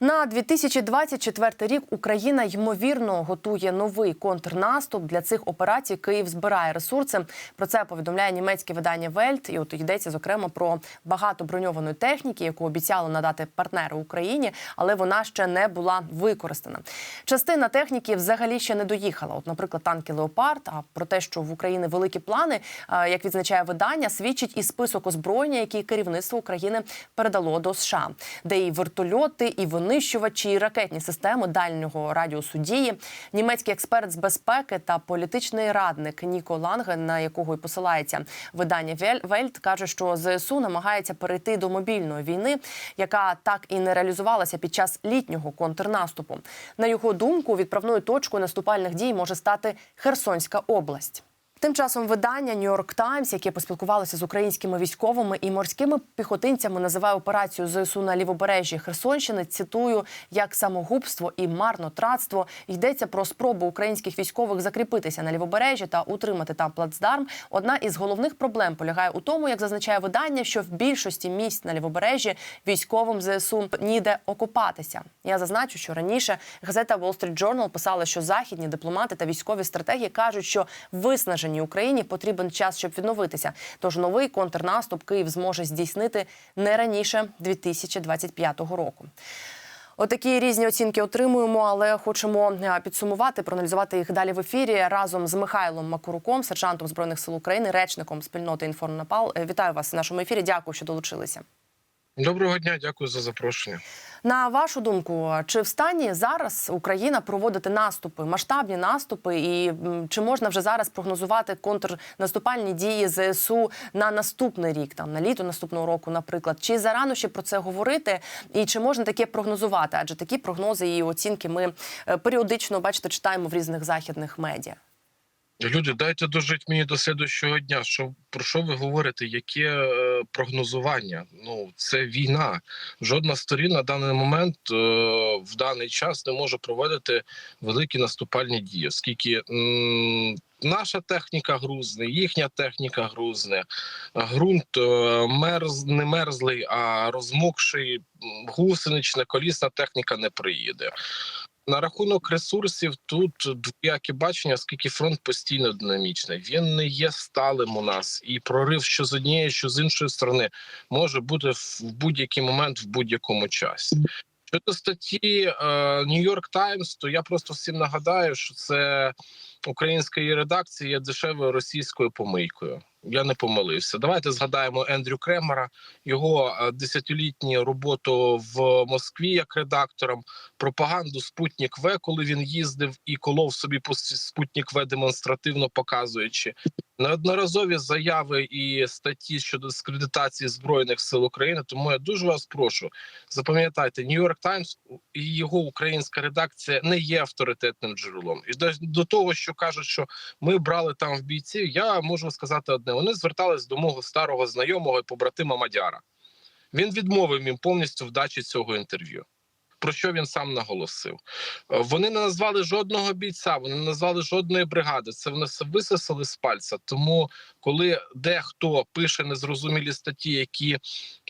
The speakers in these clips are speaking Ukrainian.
На 2024 рік Україна ймовірно готує новий контрнаступ. Для цих операцій Київ збирає ресурси. Про це повідомляє німецьке видання Вельт. І от йдеться зокрема про багато броньованої техніки, яку обіцяли надати партнери Україні, але вона ще не була використана. Частина техніки взагалі ще не доїхала. От, наприклад, танки Леопард. А про те, що в Україні великі плани, е, як відзначає видання, свідчить і список озброєння, який керівництво України передало до США, де і вертольоти, і винищувачі, і ракетні системи дальнього радіусу дії. Німецький експерт з безпеки та політичний радник Ніко Ланге, на якого і посилається видання Вель- Вельт, каже, що ЗСУ намагається перейти до мобільної війни, яка так і не реалізувалася під час літнього контрнаступу. На його думку, відправною точкою наступальних дій може стати Херсонська область. Тим часом видання York Times, яке поспілкувалося з українськими військовими і морськими піхотинцями, називає операцію ЗСУ на лівобережжі Херсонщини. Цитую як самогубство і марнотратство. Йдеться про спробу українських військових закріпитися на лівобережжі та утримати там плацдарм. Одна із головних проблем полягає у тому, як зазначає видання, що в більшості місць на лівобережжі військовим ЗСУ ніде окопатися. Я зазначу, що раніше газета Wall Street Journal писала, що західні дипломати та військові стратегії кажуть, що виснаженій Україні потрібен час, щоб відновитися. Тож новий контрнаступ Київ зможе здійснити не раніше 2025 року. Отакі різні оцінки отримуємо, але хочемо е, підсумувати, проаналізувати їх далі в ефірі разом з Михайлом Макуруком, сержантом збройних сил України, речником спільноти «Інформнапал». Е, Вітаю вас в нашому ефірі. Дякую, що долучилися. Доброго дня, дякую за запрошення. На вашу думку, чи в стані зараз Україна проводити наступи, масштабні наступи, і чи можна вже зараз прогнозувати контрнаступальні дії ЗСУ на наступний рік, там на літо наступного року, наприклад, чи зарано ще про це говорити, і чи можна таке прогнозувати? Адже такі прогнози і оцінки ми е, періодично бачите, читаємо в різних західних медіа. Люди, дайте дожити мені до слідущого дня. Що про що ви говорите? Яке е, прогнозування? Ну це війна. Жодна сторона на даний момент е, в даний час не може проводити великі наступальні дії, оскільки м, наша техніка грузне, їхня техніка грузне, ґрунт е, мерз не мерзлий, а розмокший м, гусенична колісна техніка не приїде. На рахунок ресурсів тут двояке бачення, оскільки фронт постійно динамічний. Він не є сталим у нас, і прорив що з однієї, що з іншої сторони може бути в будь-який момент, в будь-якому часі. Щодо статті е, New York Times, то я просто всім нагадаю, що це українська її редакція є дешевою російською помийкою. Я не помилився. Давайте згадаємо Ендрю Кремера, його е, десятилітню роботу в Москві як редактором, пропаганду Спутник В, коли він їздив і колов собі по Спутник В демонстративно показуючи неодноразові заяви і статті щодо дискредитації збройних сил України. Тому я дуже вас прошу запам'ятайте, York Times і його українська редакція не є авторитетним джерелом. І до того, що кажуть, що ми брали там в бійців, я можу сказати одне: вони звертались до мого старого знайомого і побратима Мадяра. Він відмовив їм повністю в дачі цього інтерв'ю. Про що він сам наголосив? Е, Вони не назвали жодного бійця, вони не назвали жодної бригади. Це вони все висосали з пальця. Тому, коли дехто пише незрозумілі статті, які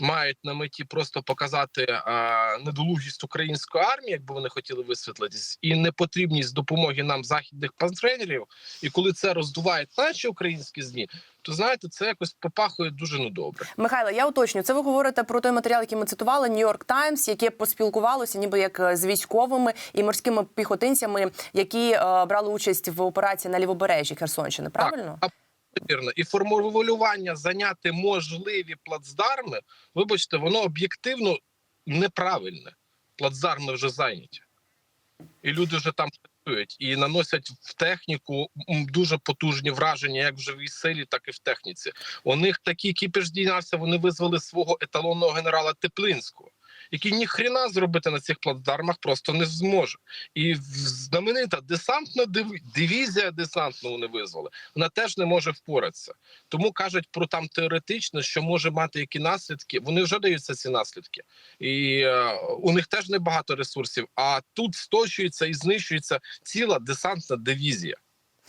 мають на меті просто показати а, недолугість української армії, якби вони хотіли висвітлитись, і непотрібність допомоги нам західних пантренерів, і коли це роздувають наші українські змі, то знаєте, це якось попахує дуже недобре. Михайло, я уточню. Це ви говорите про той матеріал, який ми цитували, New York Times, яке поспілкувалося, ніби як е, з військовими і морськими піхотинцями, які е, брали участь в операції на лівобережжі Херсонщини. Правильно? Так, Вірно, і формулювання зайняти можливі плацдарми, вибачте, воно об'єктивно неправильне. Плацдарми вже зайняті, і люди вже там працюють і наносять в техніку дуже потужні враження, як в живій силі, так і в техніці. У них такий кіпіш дійнався. Вони визвали свого еталонного генерала Теплинського. Який ніхрена зробити на цих плацдармах просто не зможе, і знаменита десантна див- дивізія десантну вони визвали. Вона теж не може впоратися. Тому кажуть про там теоретично, що може мати які наслідки. Вони вже даються ці наслідки, і е, у них теж небагато ресурсів. А тут сточується і знищується ціла десантна дивізія.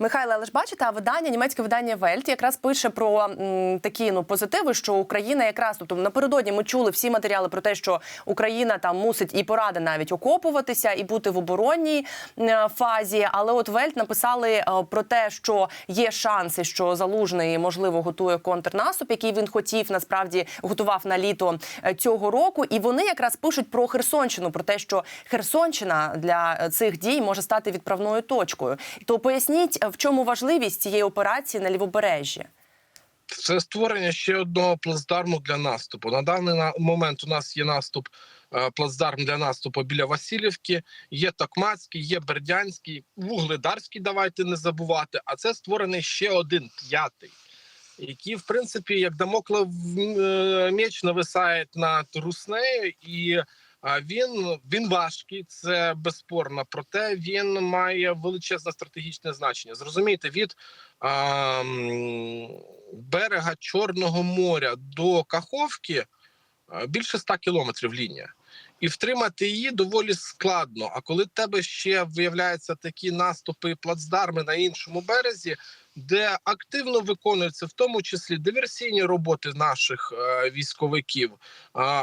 Михайле, але ж бачите, а видання, німецьке видання Вельт якраз пише про м, такі ну позитиви, що Україна якраз тобто напередодні ми чули всі матеріали про те, що Україна там мусить і поради навіть окопуватися і бути в оборонній е, фазі. Але от Вельт написали е, про те, що є шанси, що залужний можливо готує контрнаступ, який він хотів насправді готував на літо е, цього року. І вони якраз пишуть про Херсонщину, про те, що Херсонщина для цих дій може стати відправною точкою. То поясніть, в чому важливість цієї операції на лівобережжі. Це створення ще одного плацдарму для наступу. На даний момент у нас є наступ, е, плацдарм для наступу біля Васильівки, є Токмацький, є Бердянський, Вугледарський. Давайте не забувати. А це створений ще один п'ятий, який, в принципі, як дамоклев е, меч нависає над Руснею, і він, він важкий, це безспорно. Проте він має величезне стратегічне значення. Зрозумійте, від а, берега Чорного моря до Каховки більше 100 кілометрів лінія. І втримати її доволі складно. А коли в тебе ще виявляються такі наступи плацдарми на іншому березі, де активно виконуються в тому числі диверсійні роботи наших е, військовиків, е,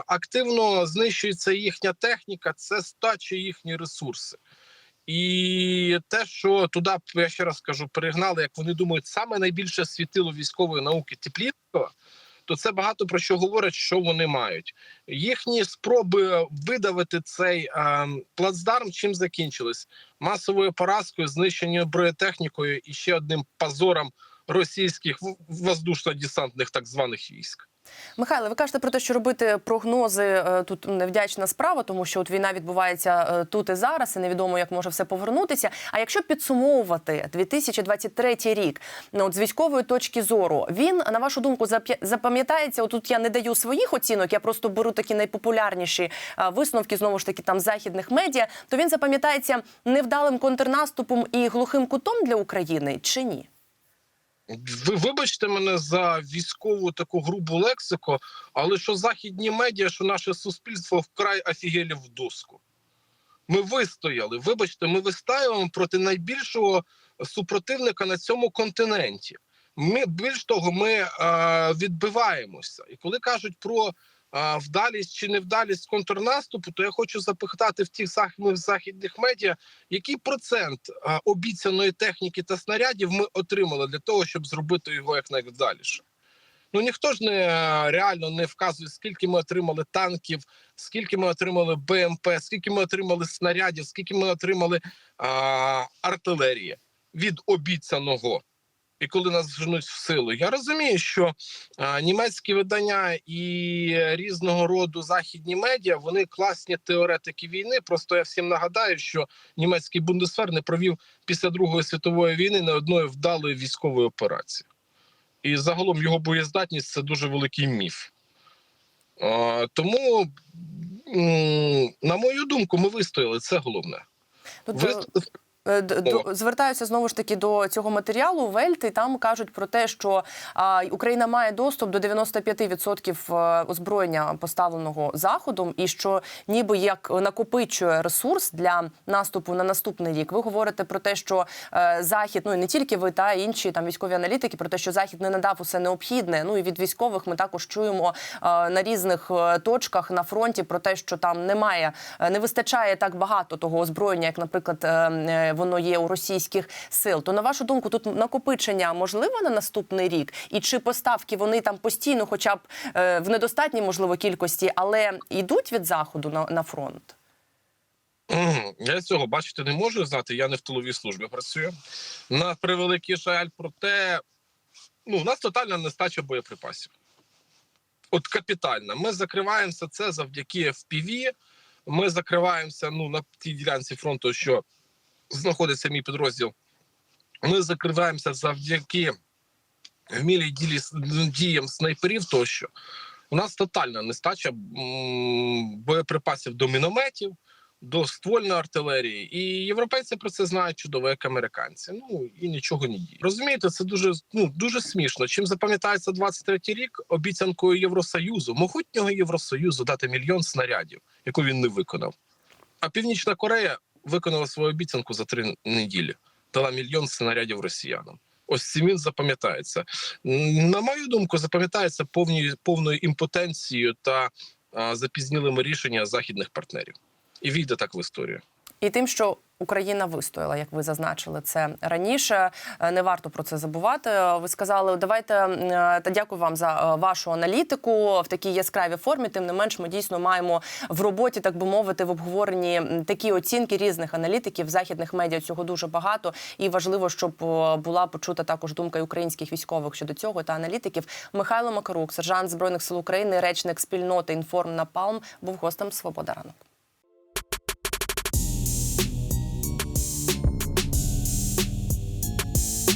активно знищується їхня техніка, це стачі їхні ресурси. І те, що туди, я ще раз кажу, перегнали, як вони думають, саме найбільше світило військової науки Теплінського, то це багато про що говорить, що вони мають. Їхні спроби видавити цей е, плацдарм чим закінчились масовою поразкою, знищенням бронетехнікою і ще одним позором російських воздушно-десантних так званих військ. Михайло, ви кажете про те, що робити прогнози е, тут невдячна справа, тому що от війна відбувається е, тут і зараз, і невідомо, як може все повернутися. А якщо підсумовувати 2023 рік, ну, от з військової точки зору, він на вашу думку запам'ятається? Отут я не даю своїх оцінок, я просто беру такі найпопулярніші е, висновки знову ж таки там західних медіа. То він запам'ятається невдалим контрнаступом і глухим кутом для України чи ні? Ви вибачте мене за військову таку грубу лексику, але що західні медіа, що наше суспільство вкрай офігелі в доску. Ми вистояли. Вибачте, ми вистаємо проти найбільшого супротивника на цьому континенті. Ми більш того, ми е, відбиваємося. І коли кажуть про вдалість чи невдалість контрнаступу, то я хочу запитати в тих західних західних медіа, який процент обіцяної техніки та снарядів ми отримали для того, щоб зробити його як найвдаліше. Ну ніхто ж не реально не вказує, скільки ми отримали танків, скільки ми отримали БМП, скільки ми отримали снарядів, скільки ми отримали а, артилерії від обіцяного. І коли нас зженуть в силу, я розумію, що а, німецькі видання і різного роду західні медіа вони класні теоретики війни. Просто я всім нагадаю, що німецький бундесвер не провів після Другої світової війни не одної вдалої військової операції. І загалом його боєздатність це дуже великий міф. А, тому, на мою думку, ми вистояли. Це головне. Тут Ви... е, Звертаюся знову ж таки до цього матеріалу. Вельт і там кажуть про те, що Україна має доступ до 95% е, озброєння поставленого заходом, і що ніби як накопичує ресурс для наступу на наступний рік. Ви говорите про те, що е, захід, ну і не тільки ви та інші там військові аналітики, про те, що захід не надав усе необхідне. Ну і від військових ми також чуємо на різних точках на фронті про те, що там немає, не вистачає так багато того озброєння, як, наприклад, е, е, воно є у російських сил. То на вашу думку, тут накопичення можливо на наступний рік, і чи поставки вони там постійно, хоча б е, в недостатній можливо кількості, але йдуть від заходу на, на фронт? Я цього бачити не можу знати. Я не в тиловій службі працюю. На превеликий жаль, проте ну, у нас тотальна нестача боєприпасів. От капітальна. Ми закриваємося це завдяки FPV. Ми закриваємося ну, на тій ділянці фронту, що знаходиться мій підрозділ. Ми закриваємося завдяки вмілій ділі діям снайперів тощо. У нас тотальна нестача боєприпасів до мінометів, до ствольної артилерії. І європейці про це знають чудово, як американці. Ну і нічого не діє. Розумієте, це дуже ну дуже смішно. Чим запам'ятається 23-й рік обіцянкою Євросоюзу, могутнього Євросоюзу дати мільйон снарядів, яку він не виконав. А Північна Корея виконала свою обіцянку за три неділі. дала мільйон снарядів росіянам. Ось цим він запам'ятається. На мою думку, запам'ятається повною повною імпотенцією та а, запізнілими рішеннями західних партнерів. І війде так в історію. І тим, що Україна вистояла, як ви зазначили це раніше. Е, Не варто про це забувати. Ви сказали, давайте е, та дякую вам за е, вашу аналітику в такій яскравій формі. Тим не менш, ми дійсно маємо в роботі, так би мовити, в обговоренні такі оцінки різних аналітиків. Західних медіа цього дуже багато, і важливо, щоб була почута також думка українських військових щодо цього та аналітиків. Михайло Макарук, сержант збройних сил України, речник спільноти інформ Напалм, був гостем Свобода ранок.